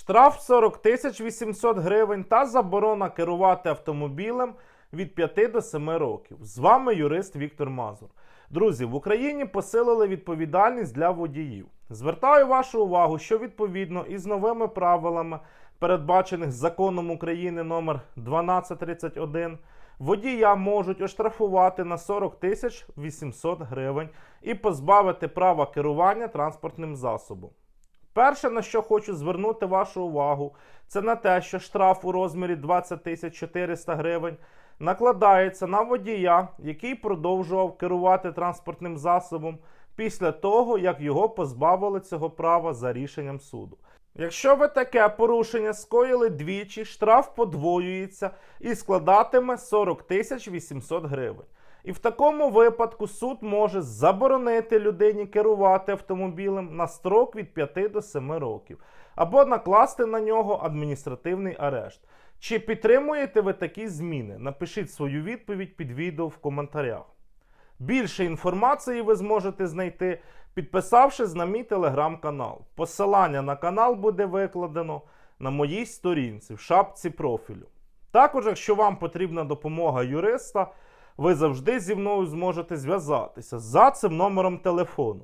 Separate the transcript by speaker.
Speaker 1: штраф 40 тисяч 800 гривень та заборона керувати автомобілем від 5 до 7 років. З вами юрист Віктор Мазур. Друзі, в Україні посилили відповідальність для водіїв. Звертаю вашу увагу, що відповідно із новими правилами, передбачених законом України номер 1231, водія можуть оштрафувати на 40 тисяч 800 гривень і позбавити права керування транспортним засобом. Перше, на що хочу звернути вашу увагу, це на те, що штраф у розмірі 20 тисяч 400 гривень накладається на водія, який продовжував керувати транспортним засобом після того, як його позбавили цього права за рішенням суду. Якщо ви таке порушення скоїли двічі, штраф подвоюється і складатиме 40 тисяч 800 гривень. І в такому випадку суд може заборонити людині керувати автомобілем на строк від 5 до 7 років або накласти на нього адміністративний арешт. Чи підтримуєте ви такі зміни? Напишіть свою відповідь під відео в коментарях. Більше інформації ви зможете знайти, підписавшись на мій телеграм-канал. Посилання на канал буде викладено на моїй сторінці в шапці профілю. Також, якщо вам потрібна допомога юриста, ви завжди зі мною зможете зв'язатися за цим номером телефону.